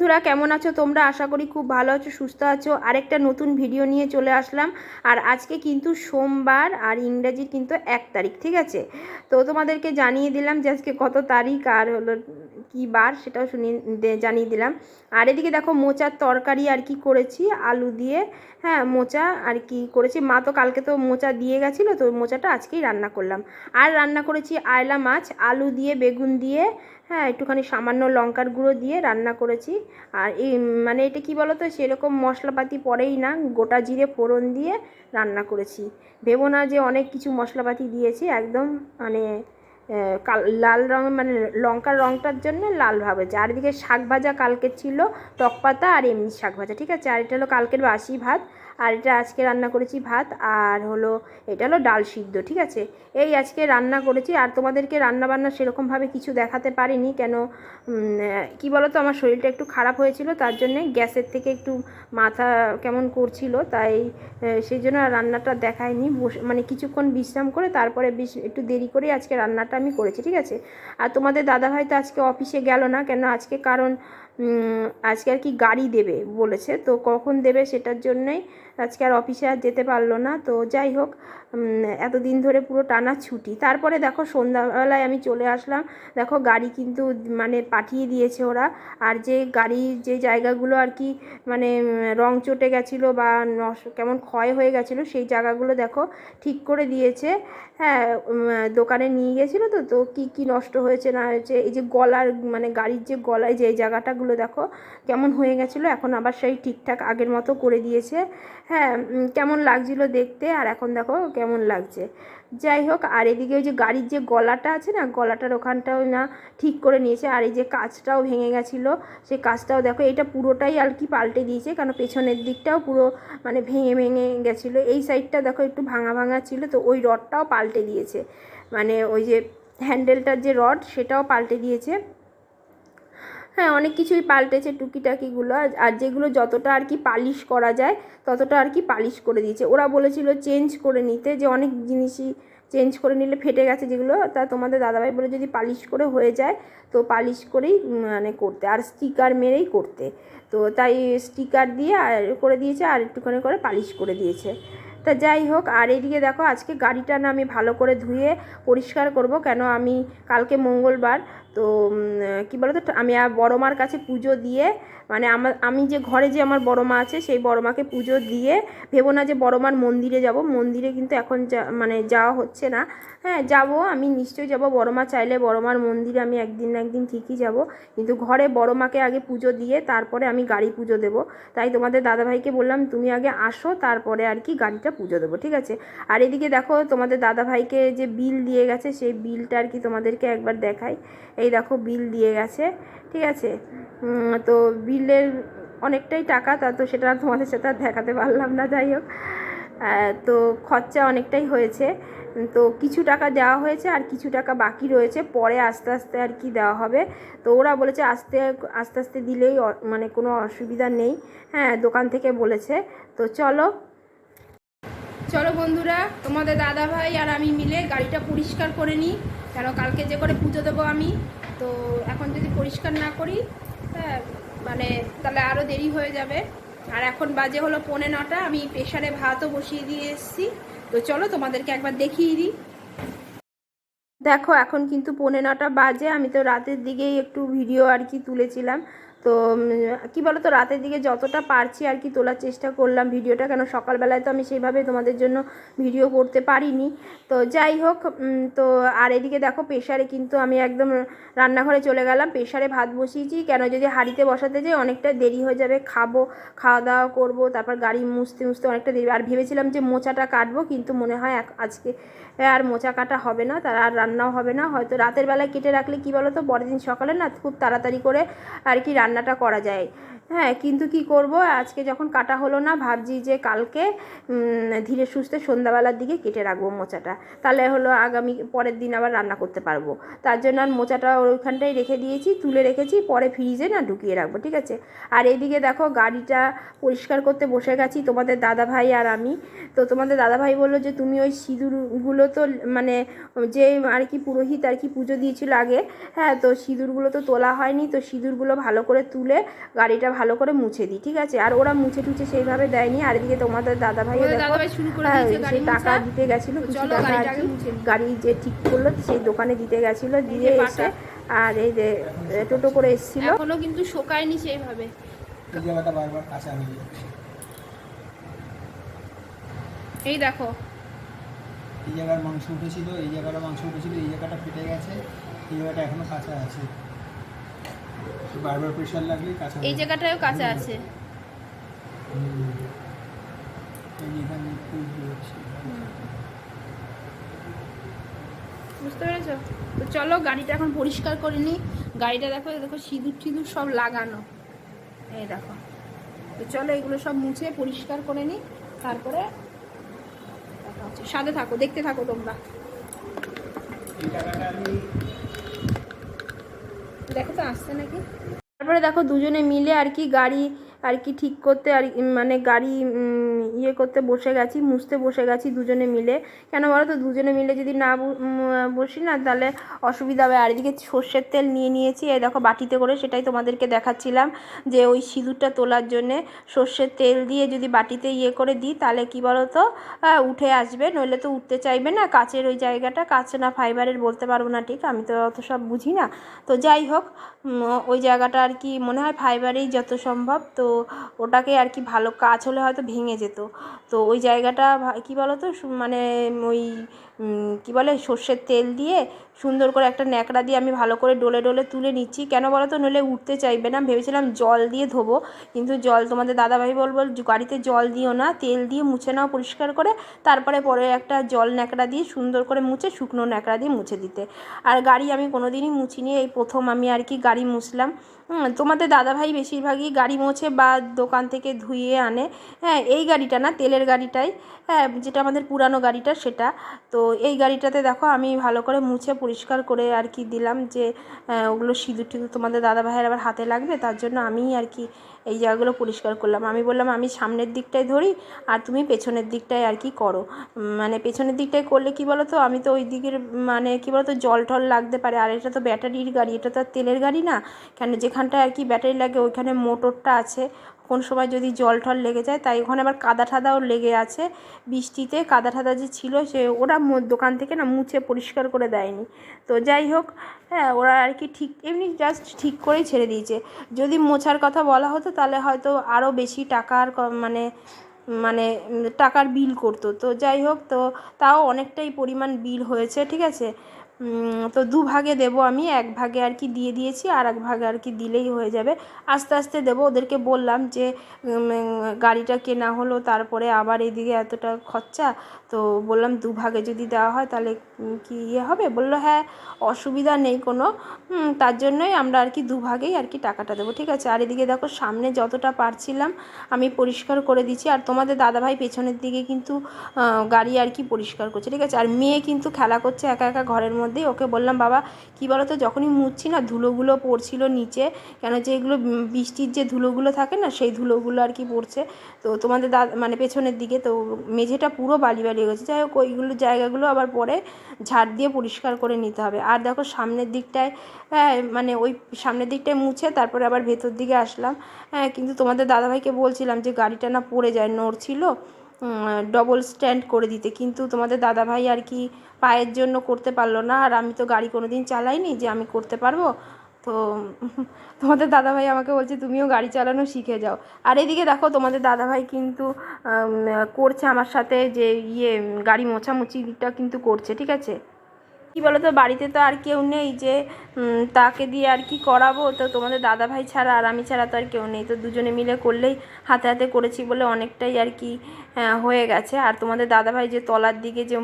বন্ধুরা, কেমন আছো তোমরা? আশা করি খুব ভালো আছো, সুস্থ আছো। আরেকটা নতুন ভিডিও নিয়ে চলে আসলাম। আর আজকে কিন্তু সোমবার আর ইংরাজির কিন্তু এক তারিখ, ঠিক আছে? তো তোমাদেরকে জানিয়ে দিলাম যে আজকে কত তারিখ আর হলো কি বার সেটাও শুনিয়ে জানিয়ে দিলাম। আর এদিকে দেখো মোচার তরকারি আর কি করেছি, আলু দিয়ে হ্যাঁ মোচা আর কি করেছি। মা তো কালকে তো মোচা দিয়ে গেছিল, তো মোচাটা আজকেই রান্না করলাম। আর রান্না করেছি আয়লা মাছ, আলু দিয়ে, বেগুন দিয়ে হ্যাঁ একটুখানি সামান্য লঙ্কার গুঁড়ো দিয়ে রান্না করেছি। আর এই মানে এটা কি বলো তো সেরকম মশলাপাতি পরেই না, গোটা জিরে ফোড়ন দিয়ে রান্না করেছি। ভেবো না যে অনেক কিছু মশলাপাতি দিয়েছি, একদম মানে লাল রঙের মানে লঙ্কার রঙটার জন্য লাল ভাবেছে আর এদিকে শাক ভাজা কালকে ছিল, টক পাতা আর এমনি শাক ভাজা, ঠিক আছে? আর এটা হলো কালকের বাসি ভাত। আর এটা আজকে রান্না করেছি ভাত, আর হলো এটা হলো ডাল সিদ্ধ, ঠিক আছে? এই আজকে রান্না করেছি, আর তোমাদেরকে রান্না বান্না সেরকমভাবে কিছু দেখাতে পারিনি, কেন কি বলো তো আমার শরীরটা একটু খারাপ হয়েছিল, তার জন্যে গ্যাসের থেকে একটু মাথা কেমন করছিল, তাই সেই জন্য রান্নাটা দেখায়নি মানে কিছুক্ষণ বিশ্রাম করে তারপরে একটু দেরি করে আজকে রান্নাটা আমি করেছি, ঠিক আছে? আর তোমাদের দাদাভাই তো আজকে অফিসে গেল না, কেন আজকে কারণ আজকে আর কি গাড়ি দেবে বলেছে। তো কখন দেবে সেটার জন্যই আজকে আর অফিসে আর যেতে পারল না। তো যাই হোক এতদিন ধরে পুরো টানা ছুটি। তারপরে দেখো সন্ধ্যাবেলায় আমি চলে আসলাম। দেখো গাড়ি কিন্তু মানে পাঠিয়ে দিয়েছে ওরা। আর যে গাড়ির যে জায়গাগুলো আর কি মানে রং চটে গেছিল বা কেমন ক্ষয় হয়ে গেছিল, সেই জায়গাগুলো দেখো ঠিক করে দিয়েছে। হ্যাঁ দোকানে নিয়ে গেছিল তো তো কী কী নষ্ট হয়েছে না হয়েছে, এই যে গলার মানে গাড়ির যে গলায় যে জায়গাটাগুলো দেখো কেমন হয়ে গেছিল, এখন আবার সেই ঠিকঠাক আগের মতো করে দিয়েছে। হ্যাঁ কেমন লাগছিল দেখতে, আর এখন দেখো কেমন লাগছে। যাই হোক, আর এদিকে ওই যে গাড়ির যে গলাটা আছে না, গলাটার ওখানটাও না ঠিক করে নিয়েছে। আর এই যে কাঁচটাও ভেঙে গেছিল, সেই কাঁচটাও দেখো, এটা পুরোটাই আর কি পাল্টে দিয়েছে কারণ পেছনের দিকটাও পুরো মানে ভেঙে ভেঙে গেছিল। এই সাইডটা দেখো একটু ভাঙা ভাঙা ছিল, তো ওই রডটাও পাল্টে দিয়েছে। মানে ওই যে হ্যান্ডেলটার যে রড, সেটাও পাল্টে দিয়েছে। হ্যাঁ অনেক কিছুই পাল্টেছে টুকিটাকিগুলো আর- যেগুলো যতটা আর কি পালিশ করা যায়, ততটা আর কি পালিশ করে দিয়েছে। ওরা বলেছিল চেঞ্জ করে নিতে যে অনেক জিনিসই চেঞ্জ করে নিলে ফেটে গেছে যেগুলো, তা তোমাদের দাদাভাই বলে যদি পালিশ করে হয়ে যায়, তো পালিশ করেই মানে করতে, আর স্টিকার মেরেই করতে। তো তাই স্টিকার দিয়ে আর করে দিয়েছে, আর একটুখানি করে পালিশ করে দিয়েছে। তা যাই হোক, আর এদিকে দেখো আজকে গাড়িটা না আমি ভালো করে ধুয়ে পরিষ্কার করব, কেন আমি কালকে মঙ্গলবার তো কি বলো তো আমি বড় মার কাছে পুজো দিয়ে মানে আমার আমি যে ঘরে যে আমার বড় মা আছে, সেই বড় মাকে পুজো দিয়ে ভেবো না যে বড় মার মন্দিরে যাব। মন্দিরে কিন্তু এখন যা মানে যাওয়া হচ্ছে না। হ্যাঁ যাব, আমি নিশ্চয়ই যাব। বড় মা চাইলে বড় মার মন্দিরে আমি একদিন না একদিন ঠিকই যাব। কিন্তু ঘরে বড় মাকে আগে পুজো দিয়ে তারপরে আমি গাড়ি পুজো দেব। তাই তোমাদের দাদাভাইকে বললাম, তুমি আগে আসো, তারপরে আর কি গাড়িটা পুজো দেবো। ঠিক আছে? আর এদিকে দেখো, তোমাদের দাদাভাইকে যে বিল দিয়ে গেছে, সেই বিলটা আর কি তোমাদেরকে একবার দেখাই। এই দেখো বিল দিয়ে গেছে, ঠিক আছে? তো বিলের অনেকটাই টাকা, তা তো সেটা তোমাদের সাথে আর দেখাতে পারলাম না, যাই হোক। তো খরচা অনেকটাই হয়েছে। তো কিছু টাকা দেওয়া হয়েছে আর কিছু টাকা বাকি রয়েছে। পরে আস্তে আস্তে আর কি দেওয়া হবে। তো ওরা বলেছে আস্তে আস্তে আস্তে দিলেই মানে কোনো অসুবিধা নেই। হ্যাঁ দোকান থেকে বলেছে। তো চলো। চলো বন্ধুরা, তোমাদের দাদা ভাই আর আমি মিলে গাড়িটা পরিষ্কার করে নিই। কেন কালকে যে করে পুজো দেবো আমি? তো এখন যদি পরিষ্কার না করি হ্যাঁ মানে তাহলে আরও দেরি হয়ে যাবে। আর এখন বাজে হলো পৌনে নটা, আমি প্রেশারে ভাতও বসিয়ে দিয়ে এসেছি। তো চলো তোমাদেরকে একবার দেখিয়ে দিই। দেখো, এখন কিন্তু পৌনে নটা বাজে, আমি তো রাতের দিকেই একটু ভিডিও আর কি তুলেছিলাম। তো কি বলো তো রাতের দিকে যতটা পারছি আর কি তোলার চেষ্টা করলাম ভিডিওটা, কেন সকালবেলায় তো আমি সেইভাবে তোমাদের জন্য ভিডিও করতে পারিনি। তো যাই হোক তো আর এদিকে দেখো প্রেশারে কিন্তু আমি একদম রান্নাঘরে চলে গেলাম। প্রেশারে ভাত বসিয়েছি, কেন যদি হাঁড়িতে বসাতে যাই অনেকটা দেরি হয়ে যাবে। খাব খাওয়া দাওয়া করব, তারপর গাড়ি মুছতে মুছতে অনেকটা দেরি। আর ভেবেছিলাম যে মোচাটা কাটবো, কিন্তু মনে হয় আজকে আর মোচা কাটা হবে না, তার আর রান্নাও হবে না। হয়তো রাতের বেলায় কেটে রাখলে কি বলো তো পরের দিন সকালে না খুব তাড়াতাড়ি করে আর কি রান্নাটা করা যায়। হ্যাঁ কিন্তু কি করব? আজকে যখন কাটা হলো না, ভাবছি যে কালকে ধীরে সুস্থে সন্ধ্যাবেলার দিকে কেটে রাখব মোচাটা। তাহলে হলো আগামী, পরের দিন আবার রান্না করতে পারব। তার জন্য আর মোচাটা ওইখানটাই রেখে দিয়েছি, তুলে রেখেছি, পরে ফ্রিজে না ঢুকিয়ে রাখব, ঠিক আছে? আর এদিকে দেখো গাড়িটা পরিষ্কার করতে বসে গেছি, তোমাদের দাদা ভাই আর আমি। তো তোমাদের দাদা ভাই বলল যে, তুমি ওই সিঁদুরগুলো তো মানে যে আর কি পুরোহিত আর কি পুজো দিয়েছিল আগে হ্যাঁ তো সিঁদুরগুলো তো তোলা হয়নি, তো সিঁদুরগুলো ভালো করে তুলে গাড়িটা ভালো করে মুছে দিই ঠিক আছে? আর ওরা মুছে টুছে সেইভাবে দেয়নি। আর এদিকে তোমাদের দাদা ভাই করে হ্যাঁ, সেই টাকা দিতে গেছিল কিছু টাকা আর কি গাড়ি যে ঠিক করল সেই দোকানে দিতে গেছিল দিয়ে এসে আর এই যে টোটো করে এসেছিল। এখনও কিন্তু শোকায়নি সেইভাবে। এই জায়গাটা বারবার কাঁচা হয়ে যাচ্ছে এই দেখো। এই জায়গার মাংস উঠেছিল এই জায়গাটা মাংস উঠেছিল এই জায়গাটা ফেটে গেছে এই জায়গাটা এখনও কাঁচা আছে। বারবার লাগলেই কাঁচা এই। জায়গাটাও কাঁচা আছে। হুম। এই যে এখানে একটু বেরোচ্ছে। বুঝতে পেরেছ? তো চলো গাড়িটা এখন পরিষ্কার করে নিই। গাড়িটা দেখো দেখো সিঁদুর টিঁদুর সব লাগানো। এই দেখো। তো চলো এগুলো সব মুছে পরিষ্কার করে নিই। তারপরে সাথে থাকো দেখতে থাকো তোমরা। দেখো তো আসছে নাকি? তারপরে দেখো দুজনে মিলে আর কি গাড়ি আর কি ঠিক করতে আর মানে গাড়ি ইয়ে করতে বসে গেছি, মুছতে বসে গেছি দুজনে মিলে। কেন বলো তো? দুজনে মিলে যদি না বসি না, তাহলে অসুবিধা হবে। আর এদিকে সর্ষের তেল নিয়ে নিয়েছি। এই দেখো বাটিতে করে সেটাই তোমাদেরকে দেখাচ্ছিলাম যে ওই সিঁদুরটা তোলার জন্যে সর্ষের তেল দিয়ে যদি বাটিতে ইয়ে করে দিই, তাহলে কি বলো তো উঠে আসবে। নইলে তো উঠতে চাইবে না। কাচের ওই জায়গাটা, কাচ না ফাইবারের বলতে পারব না ঠিক, আমি তো অত সব বুঝি না। তো যাই হোক ওই জায়গাটা আর কি মনে হয় ফাইবারেই যত সম্ভব। তো ওটাকে আর কি ভালো কাজ হলে হয়তো ভেঙে যেত। তো ওই জায়গাটা কী বলো তো মানে ওই কি বলে, সর্ষের তেল দিয়ে সুন্দর করে একটা ন্যাকড়া দিয়ে আমি ভালো করে ডলে ডলে তুলে নিচ্ছি। কেন বলো তো, নইলে উঠতে চাইবে না। ভেবেছিলাম জল দিয়ে ধোবো, কিন্তু জল তোমাদের দাদাভাই বলব, গাড়িতে জল দিও না, তেল দিয়ে মুছে নাও পরিষ্কার করে, তারপরে পরে একটা জল ন্যাকড়া দিয়ে সুন্দর করে মুছে, শুকনো ন্যাকড়া দিয়ে মুছে দিতে। আর গাড়ি আমি কোনো দিনই মুছিনি, এই প্রথম আমি আর কি গাড়ি মুছলাম। তোমাদের দাদাভাই বেশিরভাগই গাড়ি মোছে বা দোকান থেকে ধুয়ে আনে। হ্যাঁ এই গাড়িটা না, তেলের গাড়িটাই। হ্যাঁ যেটা আমাদের পুরানো গাড়িটা, সেটা। তো এই গাড়িটাতে দেখো আমি ভালো করে মুছে পরিষ্কার করে আর কি দিলাম যে ওগুলো সিঁদুর টিঁদুর তোমাদের দাদাভাইয়ের আবার হাতে লাগবে, তার জন্য আমিই আর কি এই জায়গাগুলো পরিষ্কার করলাম। আমি বললাম, আমি সামনের দিকটায় ধরি আর তুমি পেছনের দিকটায় আর কি করো। মানে পেছনের দিকটায় করলে কি বলো তো আমি তো ওই দিকের মানে কি বলো তো জল টল লাগতে পারে। আর এটা তো ব্যাটারির গাড়ি, এটা তো তেলের গাড়ি না। কেন যেখানটায় আর কি ব্যাটারি লাগে, ওইখানে মোটরটা আছে কোন সময় যদি জল টল লেগে যায়, তাই ওখানে আবার কাদা ঠাদাও লেগে আছে। বৃষ্টিতে কাদা ঠাদা যে ছিল, সে ওরা দোকান থেকে না মুছে পরিষ্কার করে দেয়নি। তো যাই হোক হ্যাঁ ওরা আর কি ঠিক, এমনি জাস্ট ঠিক করেই ছেড়ে দিয়েছে। যদি মোছার কথা বলা হতো, তাহলে হয়তো আরও বেশি টাকার মানে মানে টাকার বিল করতো। তো যাই হোক, তো তাও অনেকটাই পরিমাণ বিল হয়েছে, ঠিক আছে? তো দু ভাগে দেবো আমি, এক ভাগে আর কি দিয়ে দিয়েছি, আর এক ভাগে আর কি দিলেই হয়ে যাবে। আস্তে আস্তে দেবো, ওদেরকে বললাম যে গাড়িটা কেনা হলো, তারপরে আবার এদিকে এতটা খরচা তো বললাম দু ভাগে যদি দেওয়া হয় তাহলে কি ইয়ে হবে? বলল হ্যাঁ অসুবিধা নেই কোনো। তার জন্যই আমরা আর কি দু ভাগেই আর কি টাকাটা দেবো। ঠিক আছে, আর এদিকে দেখো, সামনে যতটা পারছিলাম আমি পরিষ্কার করে দিচ্ছি। আর তোমাদের দাদাভাই পেছনের দিকে কিন্তু গাড়ি আর কি পরিষ্কার করছে। ঠিক আছে, আর মেয়ে কিন্তু খেলা করছে একা একা ঘরের মধ্যেই। ওকে বললাম, বাবা, কি বলো তো যখনই মুছছি না, ধুলোগুলো পড়ছিল নিচে। কেন যে এগুলো বৃষ্টির যে ধুলোগুলো থাকে না, সেই ধুলোগুলো আর কি পড়ছে। তো তোমাদের দাদা মানে পেছনের দিকে, তো মেঝেটা পুরো বালি বালি হয়ে গেছে। যাই হোক, ওইগুলো জায়গাগুলো আবার পরে ঝাড় দিয়ে পরিষ্কার করে নিতে হবে। আর দেখো সামনের দিকটায় হ্যাঁ মানে ওই সামনের দিকটায় মুছে তারপরে আবার ভেতর দিকে আসলাম। হ্যাঁ কিন্তু তোমাদের দাদাভাইকে বলছিলাম যে গাড়িটা না পড়ে যায় নড়ছিল ডবল স্ট্যান্ড করে দিতে। কিন্তু তোমাদের দাদাভাই আর কি পায়ের জন্য করতে পারল না। আর আমি তো গাড়ি কোনো দিন চালাইনি যে আমি করতে পারব। তো তোমাদের দাদাভাই আমাকে বলছে, তুমিও গাড়ি চালানো শিখে যাও। আর এদিকে দেখো, তোমাদের দাদাভাই কিন্তু করছে আমার সাথে যে ইয়ে গাড়ি মোছামুছিটা কিন্তু করছে, ঠিক আছে? কী বলো তো বাড়িতে তো আর কেউ নেই যে তাকে দিয়ে আর কি করাবো? তো তোমাদের দাদা ভাই ছাড়া আর আমি ছাড়া তো আর কেউ নেই। তো দুজনে মিলে করলেই হাতে হাতে করেছি বলে অনেকটাই আর কি হয়ে গেছে। আর তোমাদের দাদা ভাই যে তলার দিকে যে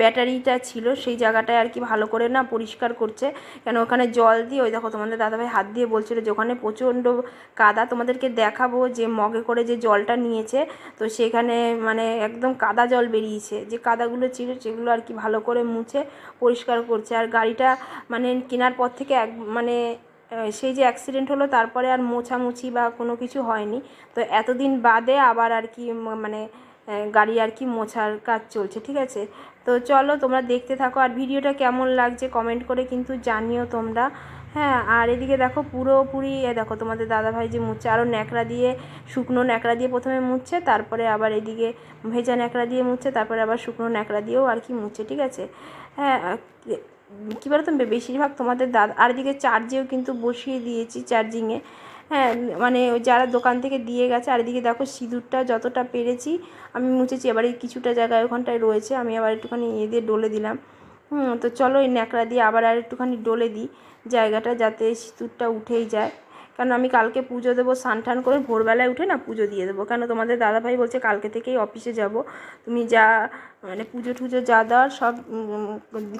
ব্যাটারিটা ছিল, সেই জায়গাটায় আর কি ভালো করে না পরিষ্কার করছে। কেন ওখানে জল দিয়ে, ওই দেখো তোমাদের দাদা ভাই হাত দিয়ে বলছিল যে, ওখানে প্রচণ্ড কাদা। তোমাদেরকে দেখাবো যে, মগে করে যে জলটা নিয়েছে। তো সেখানে মানে একদম কাদা জল বেরিয়েছে। যে কাদাগুলো ছিল, সেগুলো আর কি ভালো করে মুছে পরিষ্কার করছে। আর গাড়িটা মানে কেনার পর থেকে এক মানে সেই যে অ্যাক্সিডেন্ট হলো, তারপরে আর মোছামুছি বা কোনো কিছু হয়নি। তো এতদিন বাদে আবার আর কি মানে গাড়ি আর কি মোছার কাজ চলছে, ঠিক আছে? তো চলো, তোমরা দেখতে থাকো। আর ভিডিওটা কেমন লাগছে কমেন্ট করে কিন্তু জানিও তোমরা। হ্যাঁ আর এদিকে দেখো, পুরোপুরি, এ দেখো, তোমাদের দাদাভাই যে মুছছে আরও ন্যাকড়া দিয়ে, শুকনো ন্যাকড়া দিয়ে প্রথমে মুছছে, তারপরে আবার এদিকে ভেজা ন্যাকড়া দিয়ে মুছছে, তারপরে আবার শুকনো ন্যাকড়া দিয়েও আর কি মুছছে, ঠিক আছে? হ্যাঁ কী বলতো বেশিরভাগ তোমাদের দাদা, আর এদিকে চার্জেও কিন্তু বসিয়ে দিয়েছি চার্জিংয়ে হ্যাঁ মানে যারা দোকান থেকে দিয়ে গেছে, আর এদিকে দেখো সিঁদুরটা যতটা পেরেছি, আমি মুছেছি, এবার এই কিছুটা জায়গায় ওখানটায় রয়েছে, আমি আবার একটুখানি ইয়ে দিয়ে ডলে দিলাম। হুম, তো চলো এই ন্যাকড়া দিয়ে আবার আর একটুখানি ডলে দিই জায়গাটা, যাতে সিঁদুরটা উঠেই যায়। কারণ আমি কালকে পুজো দেবো, স্নান টান করে ভোরবেলায় উঠে না পুজো দিয়ে দেবো। কেন তোমাদের দাদাভাই বলছে কালকে থেকেই অফিসে যাব। তুমি যা মানে পুজো টুজো যা দেওয়ার সব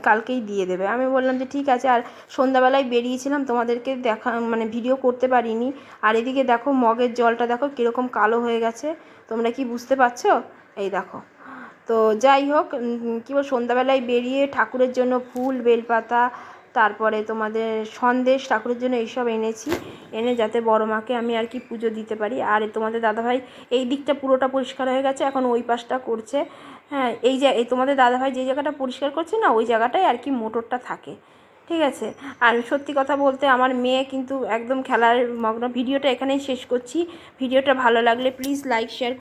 কালকেই দিয়ে দেবে। আমি বললাম যে ঠিক আছে, আর সন্ধ্যাবেলায় বেরিয়েছিলাম, তোমাদেরকে দেখা মানে ভিডিও করতে পারিনি। আর এদিকে দেখো মগের জলটা দেখো কীরকম কালো হয়ে গেছে। তোমরা কি বুঝতে পারছ? এই দেখো। তো যাই হোক কী বল, সন্ধ্যাবেলায় বেরিয়ে ঠাকুরের জন্য ফুল, বেলপাতা তারপরে তোমাদের সন্দেশ ঠাকুরের জন্য এইসব এনেছি। এনে যাতে বড় মাকে আমি আর কি পুজো দিতে পারি। আর তোমাদের দাদাভাই, এই দিকটা পুরোটা পরিষ্কার হয়ে গেছে, এখন ওই পাশটা করছে। হ্যাঁ এই যে এই তোমাদের দাদাভাই যে জায়গাটা পরিষ্কার করছে না, ওই জায়গাটায় আর কি মোটরটা থাকে। ঠিক আছে? আর সত্যি কথা বলতে আমার মেয়ে কিন্তু একদম খেলার মগ্ন। ভিডিওটা এখানেই শেষ করছি। ভিডিওটা ভালো লাগলে প্লিজ লাইক শেয়ার